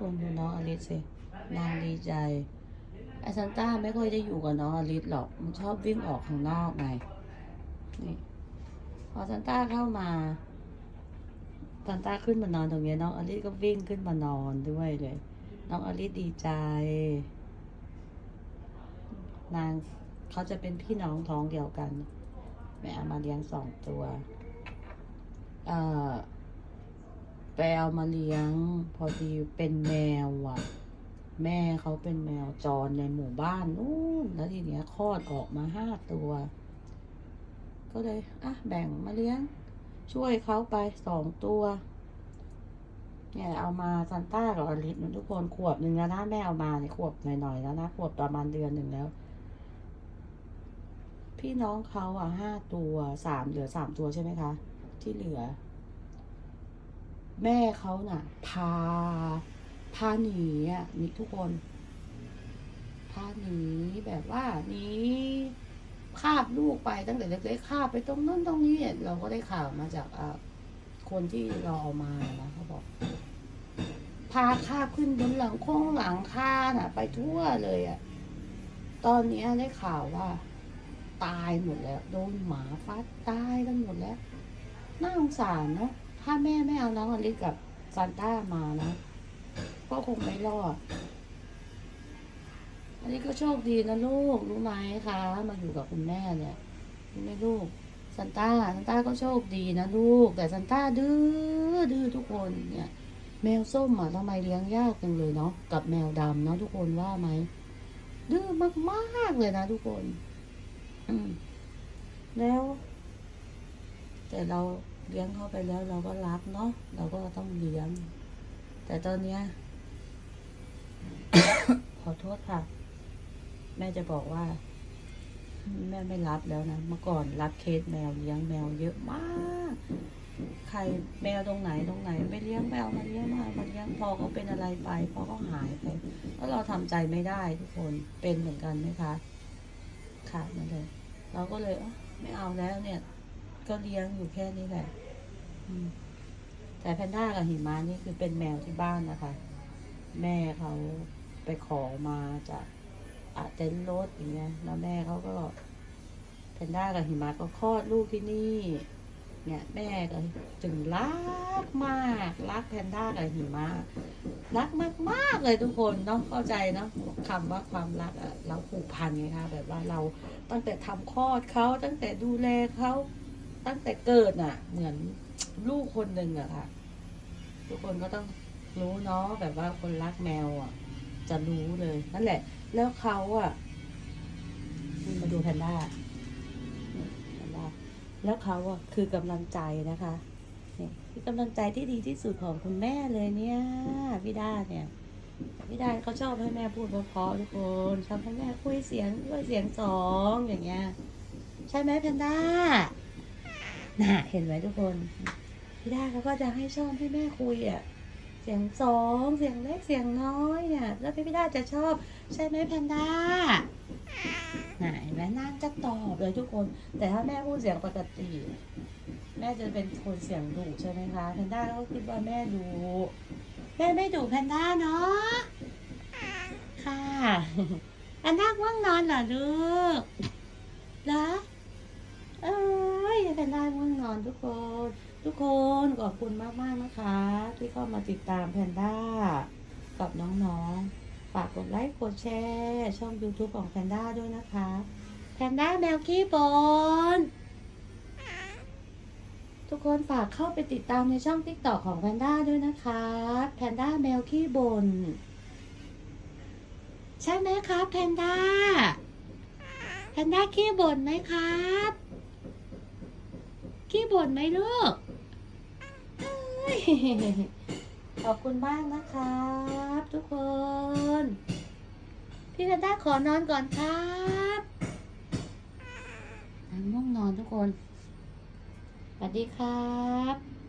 คนดูน้องอลิสสินางดีใจไอซันต้าไม่ค่อยได้อยู่กับน้องอลิสหรอก มันชอบวิ่งออกข้างนอกไงนี่พอซันต้าเข้ามาซันต้าขึ้นมานอนตรงนี้น้องอลิสก็วิ่งขึ้นมานอนด้วยเลย น้องอลิสดีใจ นางเขาจะเป็นพี่น้องท้องเดียวกัน แม่เอามาเลี้ยงสองตัว เอ่อ ไปเอามาเลี้ยง พอดีเป็นแมวอะ แม่เขาเป็นแมวจรในหมู่บ้านนู่นแล้วทีเนี้ยคลอดออกมาห้าตัว ก็เลยอะแบ่งมาเลี้ยง ช่วยเขาไปสองตัวเนี่ยเอามาซันต้ากับอลิสทุกคนขวบหนึ่งแล้วนะแม่เอามาเนี่ยขวบหน่อยๆแล้วนะขวบประมาณเดือนหนึ่งแล้ว พี่น้องเขาอะห้าตัวสามเหลือสามตัวใช่ไหมคะ ที่เหลือ แม่เขาน่ะ พา พาหนีอะนี่ทุกคน พาหนีแบบว่านี้คาบลูกไปตั้งแต่เล็กๆคาบไปตรงนู้นตรงนี้เนี่ยเราก็ได้ข่าวมาจากอ่าคนที่เราเอามานะเขาบอก พาคาบขึ้นบนหลังโค้งหลังคาน่ะ ไปทั่วเลยอะตอนนี้ได้ข่าวว่า ตายหมดแล้ว โดนหมาฟัดตายกันหมดแล้วน่าสงสารเนาะ ถ้าแม่ไม่เอาน้องอลิสกับซานต้ามานะ ก็คงไม่รอด อันนี้ก็โชคดีนะลูก รู้ไหมคะมาอยู่กับคุณแม่เนี่ยรู้ไหมลูกซันต้าซันต้าก็โชคดีนะลูก แต่ซันต้าดื้อดื้อทุกคนเนี่ย แมวส้มอะทำไมเลี้ยงยากจังเลยเนาะกับแมวดำเนาะทุกคนว่าไหมดื้อมากๆเลยนะทุกคน อืมแล้ว แต่เรา เลี้ยงเข้าไปแล้วเราก็รักเนาะเราก็ต้องเลี้ยง แต่ตอนเนี้ย ขอโทษค่ะ แม่จะบอกว่า แม่ไม่รับแล้วนะเมื่อก่อนรับเคสแมวเลี้ยงแมวเยอะมาก ใครแมวตรงไหนตรงไหนไม่เลี้ยงแมวมาเลี้ยงมามาเลี้ยงพอเขาเป็นอะไรไปพอเขาหายไปแล้วเราทำใจไม่ได้ทุกคนเป็นเหมือนกันไหมคะค่ะนั่นเลยเราก็เลยไม่เอาแล้วเนี่ย ก็เลี้ยงอยู่แค่นี้แหละแต่แพนด้ากับหิมะนี่คือเป็นแมวที่บ้านนะคะ แม่เขาไปขอมาจากอาเต็นรถอย่างเงี้ย แล้วแม่เขาก็แพนด้ากับหิมะก็คลอดลูกที่นี่ เนี่ยแม่ก็จึงรักมาก รักแพนด้ากับหิมะรักมากมากๆเลยทุกคนเนาะเข้าใจเนาะคำว่าความรักอะเราผูกพันไงคะแบบว่าเราตั้งแต่ทำคลอดเขาตั้งแต่ดูแลเขา ตั้งแต่เกิดน่ะ เหมือนลูกคนหนึ่งอะค่ะ ทุกคนก็ต้องรู้เนาะแบบว่าคนรักแมวอะจะรู้เลย นั่นแหละ แล้วเขาอะมาดูแพนด้าแพนด้าแล้วเขาอะคือกำลังใจนะคะนี่คือกำลังใจที่ดีที่สุดของคุณแม่เลยเนี่ยพี่ด้าเนี่ยพี่ด้าเขาชอบให้แม่พูดเพราะๆทุกคนชอบให้แม่คุยเสียงด้วยเสียงสองอย่างเงี้ย ใช่ไหมแพนด้า น่ะเห็นไหมทุกคน พี่ด้าเขาก็จะให้ชอบให้แม่คุยอะ เสียงสองเสียงเล็กเสียงน้อยเนี่ยแล้วพี่พี่ด้าจะชอบใช่ไหมแพนด้าไหนแม่นางจะตอบเลยทุกคน แต่ถ้าแม่พูดเสียงปกติ แม่จะเป็นคนเสียงดุใช่ไหมคะแพนด้าก็คิดว่าแม่ดุแม่ไม่ดุแพนด้าเนาะค่ะแพนด้าง่วงนอนเหรอลูกเหรอ ยแพนด้าง่วงนอนทุกคน ทุกคนขอบคุณมากๆนะคะ ที่เข้ามาติดตามแพนด้ากับน้องๆ ฝากกดไลค์กดแชร์ช่อง YouTube ของแพนด้าด้วยนะคะแพนด้าแมวขี้บนทุกคนฝากเข้าไปติดตามในช่อง t ิ k t o k ของแพนด้าด้วยนะคะแพนด้าแมวขี้บน ใช่ไหมครับแพนด้าแพนด้าขี้บ่นไหมครับ ขี้บ่นไหมลูกขอบคุณมากนะครับ ทุกคน พี่แพนด้าขอนอนก่อนครับง่วงนอนทุกคนสวัสดีครับ